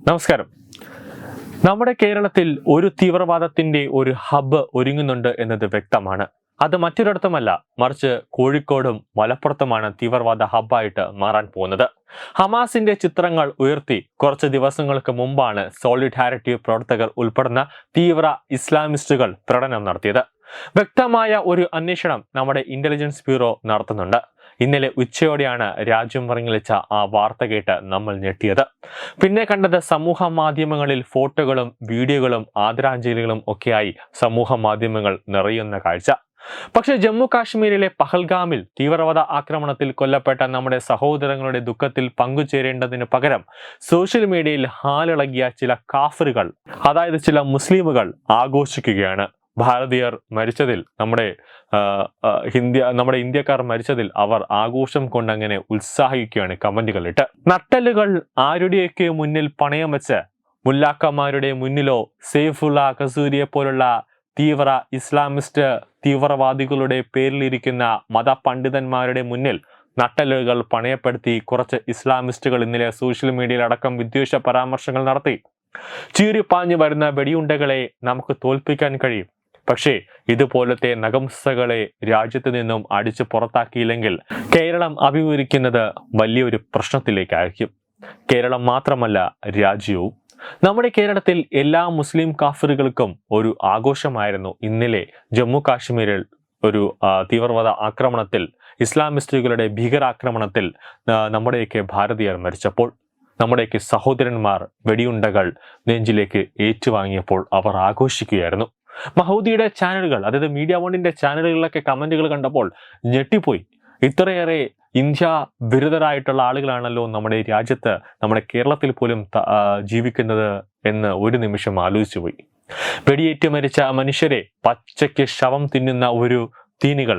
നമസ്കാരം. നമ്മുടെ കേരളത്തിൽ ഒരു തീവ്രവാദത്തിന്റെ ഒരു ഹബ്ബ് ഒരുങ്ങുന്നുണ്ട് എന്നത് വ്യക്തമാണ്. അത് മറ്റൊരിടത്തുമല്ല മറിച്ച് കോഴിക്കോടും മലപ്പുറത്തുമാണ് തീവ്രവാദ ഹബ്ബായിട്ട് മാറാൻ പോകുന്നത്. ഹമാസിന്റെ ചിത്രങ്ങൾ ഉയർത്തി കുറച്ച് ദിവസങ്ങൾക്ക് മുമ്പാണ് സോളിഡാരിറ്റി പ്രവർത്തകർ ഉൾപ്പെടുന്ന തീവ്ര ഇസ്ലാമിസ്റ്റുകൾ പ്രകടനം നടത്തിയത്. വ്യക്തമായ ഒരു അന്വേഷണം നമ്മുടെ ഇന്റലിജൻസ് ബ്യൂറോ നടത്തുന്നുണ്ട്. ഇന്നലെ ഉച്ചയോടെയാണ് രാജ്യം വിറങ്ങിലിച്ച ആ വാർത്ത കേട്ട് നമ്മൾ ഞെട്ടിയത്. പിന്നെ കണ്ടത് സമൂഹ മാധ്യമങ്ങളിൽ ഫോട്ടോകളും വീഡിയോകളും ആദരാഞ്ജലികളും ഒക്കെയായി സമൂഹ മാധ്യമങ്ങൾ നിറയുന്ന കാഴ്ച. പക്ഷെ ജമ്മു കാശ്മീരിലെ പഹൽഗാമിൽ തീവ്രവാദ ആക്രമണത്തിൽ കൊല്ലപ്പെട്ട നമ്മുടെ സഹോദരങ്ങളുടെ ദുഃഖത്തിൽ പങ്കുചേരേണ്ടതിന് പകരം സോഷ്യൽ മീഡിയയിൽ ഹാലിളകിയ ചില കാഫറുകൾ അതായത് ചില മുസ്ലിമുകൾ ആഘോഷിക്കുകയാണ്. ഭാരതീയർ മരിച്ചതിൽ നമ്മുടെ ഹിന്ദി നമ്മുടെ ഇന്ത്യക്കാർ മരിച്ചതിൽ അവർ ആഘോഷം കൊണ്ടങ്ങനെ ഉത്സാഹിക്കുകയാണ് കമന്റുകളിട്ട്. നട്ടലുകൾ ആരുടെയൊക്കെ മുന്നിൽ പണയം വെച്ച് മുല്ലാക്കന്മാരുടെ മുന്നിലോ സെയ്ഫുള്ള കസൂരിയെ പോലുള്ള തീവ്ര ഇസ്ലാമിസ്റ്റ് തീവ്രവാദികളുടെ പേരിലിരിക്കുന്ന മതപണ്ഡിതന്മാരുടെ മുന്നിൽ നട്ടലുകൾ പണയപ്പെടുത്തി കുറച്ച് ഇസ്ലാമിസ്റ്റുകൾ ഇന്നലെ സോഷ്യൽ മീഡിയയിൽ അടക്കം വിദ്വേഷ പരാമർശങ്ങൾ നടത്തി. ചീറിപ്പാഞ്ഞു വരുന്ന വെടിയുണ്ടകളെ നമുക്ക് തോൽപ്പിക്കാൻ കഴിയും. പക്ഷേ ഇതുപോലത്തെ നഗംസകളെ രാജ്യത്ത് നിന്നും അടിച്ചു പുറത്താക്കിയില്ലെങ്കിൽ കേരളം അഭിമുഖീകരിക്കുന്നത് വലിയൊരു പ്രശ്നത്തിലേക്കായിരിക്കും. കേരളം മാത്രമല്ല രാജ്യവും. നമ്മുടെ കേരളത്തിൽ എല്ലാ മുസ്ലിം കാഫറുകൾക്കും ഒരു ആഘോഷമായിരുന്നു ഇന്നലെ ജമ്മു കാശ്മീരിൽ ഒരു തീവ്രവാദ ആക്രമണത്തിൽ ഇസ്ലാമിസ്റ്റുകളുടെ ഭീകരാക്രമണത്തിൽ നമ്മുടെയൊക്കെ ഭാരതീയർ മരിച്ചപ്പോൾ നമ്മുടെയൊക്കെ സഹോദരന്മാർ വെടിയുണ്ടകൾ നെഞ്ചിലേക്ക് ഏറ്റുവാങ്ങിയപ്പോൾ അവർ ആഘോഷിക്കുകയായിരുന്നു. മഹൂദിയുടെ ചാനലുകൾ അതായത് മീഡിയ വണ്ണിന്റെ ചാനലുകളിലൊക്കെ കമന്റുകൾ കണ്ടപ്പോൾ ഞെട്ടിപ്പോയി. ഇത്രയേറെ ഇന്ത്യ വിരുദ്ധരായിട്ടുള്ള ആളുകളാണല്ലോ നമ്മുടെ രാജ്യത്ത് നമ്മുടെ കേരളത്തിൽ പോലും ജീവിക്കുന്നത് എന്ന് ഒരു നിമിഷം ആലോചിച്ചു പോയി. വെടിയേറ്റ് മരിച്ച മനുഷ്യരെ പച്ചയ്ക്ക് ശവം തിന്നുന്ന ഒരു തീനികൾ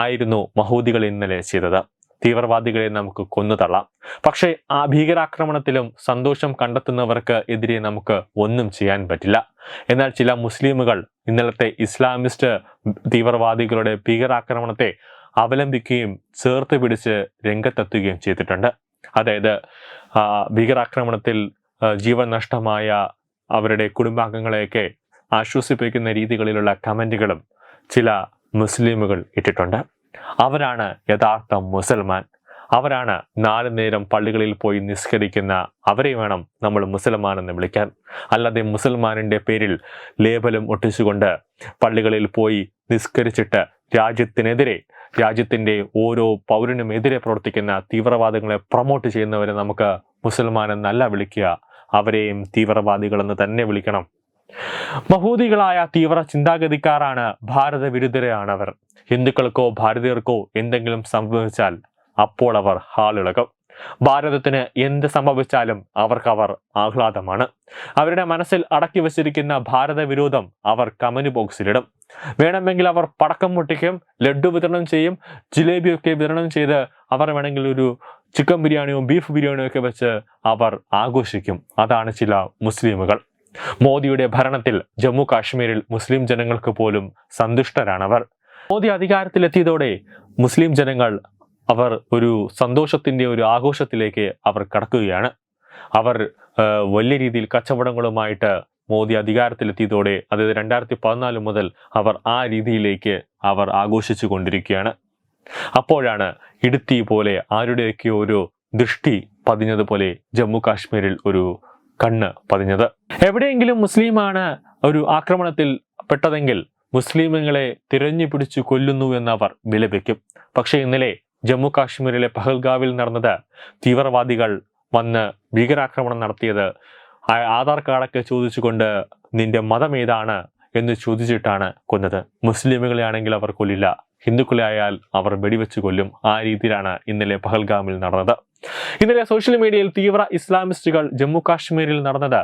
ആയിരുന്നു മഹൂദികൾ ഇന്നലെ ചെയ്തത്. തീവ്രവാദികളെ നമുക്ക് കൊന്നു തള്ളാം പക്ഷേ ആ ഭീകരാക്രമണത്തിലും സന്തോഷം കണ്ടെത്തുന്നവർക്ക് എതിരെ നമുക്ക് ഒന്നും ചെയ്യാൻ പറ്റില്ല. എന്നാൽ ചില മുസ്ലിമുകൾ ഇന്നലത്തെ ഇസ്ലാമിസ്റ്റ് തീവ്രവാദികളുടെ ഭീകരാക്രമണത്തെ അവലംബിക്കുകയും ചേർത്ത് പിടിച്ച് രംഗത്തെത്തുകയും ചെയ്തിട്ടുണ്ട്. അതായത് ഭീകരാക്രമണത്തിൽ ജീവൻ നഷ്ടമായ അവരുടെ കുടുംബാംഗങ്ങളെയൊക്കെ ആശ്വസിപ്പിക്കുന്ന രീതികളിലുള്ള കമന്റുകളും ചില മുസ്ലിമുകൾ ഇട്ടിട്ടുണ്ട്. അവരാണ് യഥാർത്ഥ മുസൽമാൻ. അവരാണ് നാല് നേരം പള്ളികളിൽ പോയി നിസ്കരിക്കുന്ന അവരെ വേണം നമ്മൾ മുസൽമാൻ എന്ന് വിളിക്കാൻ. അല്ലാതെ മുസൽമാനിന്റെ പേരിൽ ലേബലും ഒട്ടിച്ചുകൊണ്ട് പള്ളികളിൽ പോയി നിസ്കരിച്ചിട്ട് രാജ്യത്തിനെതിരെ രാജ്യത്തിന്റെ ഓരോ പൗരനും എതിരെ പ്രവർത്തിക്കുന്ന തീവ്രവാദങ്ങളെ പ്രൊമോട്ട് ചെയ്യുന്നവരെ നമുക്ക് മുസൽമാൻ എന്നല്ല വിളിക്കുക. അവരെയും തീവ്രവാദികളെന്ന് തന്നെ വിളിക്കണം. മഹൂദികളായ തീവ്ര ചിന്താഗതിക്കാരാണ് ഭാരത വിരുദ്ധരാണവർ ഹിന്ദുക്കൾക്കോ ഭാരതീയർക്കോ എന്തെങ്കിലും സംഭവിച്ചാൽ അപ്പോൾ അവർ ഹാളിളകും ഭാരതത്തിന് എന്ത് സംഭവിച്ചാലും അവർക്കവർ ആഹ്ലാദമാണ്. അവരുടെ മനസ്സിൽ അടക്കി വച്ചിരിക്കുന്ന ഭാരത വിരോധം അവർ കമന്റ് ബോക്സിലിടും. വേണമെങ്കിൽ അവർ പടക്കം പൊട്ടിക്കും ലഡ്ഡു വിതരണം ചെയ്യും ജിലേബിയൊക്കെ വിതരണം ചെയ്ത് അവർ വേണമെങ്കിൽ ഒരു ചിക്കൻ ബിരിയാണിയോ ബീഫ് ബിരിയാണിയോ ഒക്കെ വെച്ച് അവർ ആഘോഷിക്കും. അതാണ് ചില മുസ്ലിമുകൾ. മോദിയുടെ ഭരണത്തിൽ ജമ്മു കാശ്മീരിൽ മുസ്ലിം ജനങ്ങൾക്ക് പോലും സന്തുഷ്ടരാണവർ. മോദി അധികാരത്തിലെത്തിയതോടെ മുസ്ലിം ജനങ്ങൾ അവർ ഒരു സന്തോഷത്തിന്റെ ഒരു ആഘോഷത്തിലേക്ക് അവർ കടക്കുകയാണ്. അവർ വലിയ രീതിയിൽ കച്ചവടങ്ങളുമായിട്ട് മോദി അധികാരത്തിലെത്തിയതോടെ അതായത് രണ്ടായിരത്തി പതിനാല് മുതൽ അവർ ആ രീതിയിലേക്ക് അവർ ആഘോഷിച്ചു കൊണ്ടിരിക്കുകയാണ്. അപ്പോഴാണ് ഇടുത്തി പോലെ ആരുടെയൊക്കെ ഒരു ദൃഷ്ടി പതിഞ്ഞതുപോലെ ജമ്മു കാശ്മീരിൽ ഒരു കണ്ണ് പതിഞ്ഞത്. എവിടെയെങ്കിലും മുസ്ലിമാണ് ഒരു ആക്രമണത്തിൽ പെട്ടതെങ്കിൽ മുസ്ലിമുകളെ തിരഞ്ഞു പിടിച്ചു കൊല്ലുന്നു എന്നവർ വിലപിക്കും. പക്ഷേ ഇന്നലെ ജമ്മു കാശ്മീരിലെ പഹൽഗാവിൽ നടന്നത് തീവ്രവാദികൾ വന്ന് ഭീകരാക്രമണം നടത്തിയത്. ആധാർ കാർഡൊക്കെ ചോദിച്ചുകൊണ്ട് നിന്റെ മതം ഏതാണ്? എന്ന് ചോദിച്ചിട്ടാണ് കൊന്നത്. മുസ്ലിമുകളെ ആണെങ്കിൽ അവർ കൊല്ലില്ല. ഹിന്ദുക്കളെ ആയാൽ അവർ വെടിവെച്ച് കൊല്ലും. ആ രീതിയിലാണ് ഇന്നലെ പഹൽഗാമിൽ നടന്നത്. ഇന്നലെ സോഷ്യൽ മീഡിയയിൽ തീവ്ര ഇസ്ലാമിസ്റ്റുകൾ ജമ്മു കാശ്മീരിൽ നടന്നത്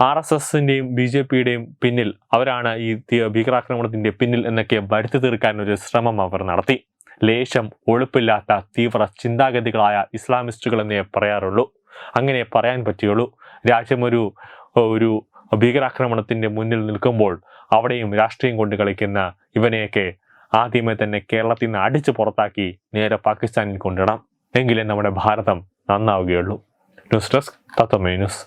ആർ എസ് എസിന്റെയും ബി ജെ പിയുടെയും പിന്നിൽ അവരാണ് ഈ ഭീകരാക്രമണത്തിന്റെ പിന്നിൽ എന്നൊക്കെ വരുത്തി തീർക്കാൻ ഒരു ശ്രമം അവർ നടത്തി. ലേശം ഒഴുപ്പില്ലാത്ത തീവ്ര ചിന്താഗതികളായ ഇസ്ലാമിസ്റ്റുകൾ എന്നേ പറയാറുള്ളൂ. അങ്ങനെ പറയാൻ പറ്റുകയുള്ളൂ. രാജ്യം ഒരു ഭീകരാക്രമണത്തിന്റെ മുന്നിൽ നിൽക്കുമ്പോൾ അവിടെയും രാഷ്ട്രീയം കൊണ്ട് കളിക്കുന്ന ഇവനെയൊക്കെ ആദ്യമേ തന്നെ കേരളത്തിൽ നിന്ന് അടിച്ചു പുറത്താക്കി നേരെ പാകിസ്ഥാനിൽ കൊണ്ടിടാം എങ്കിലേ നമ്മുടെ ഭാരതം നന്നാവുകയുള്ളൂ. News desk തത്വമേ news.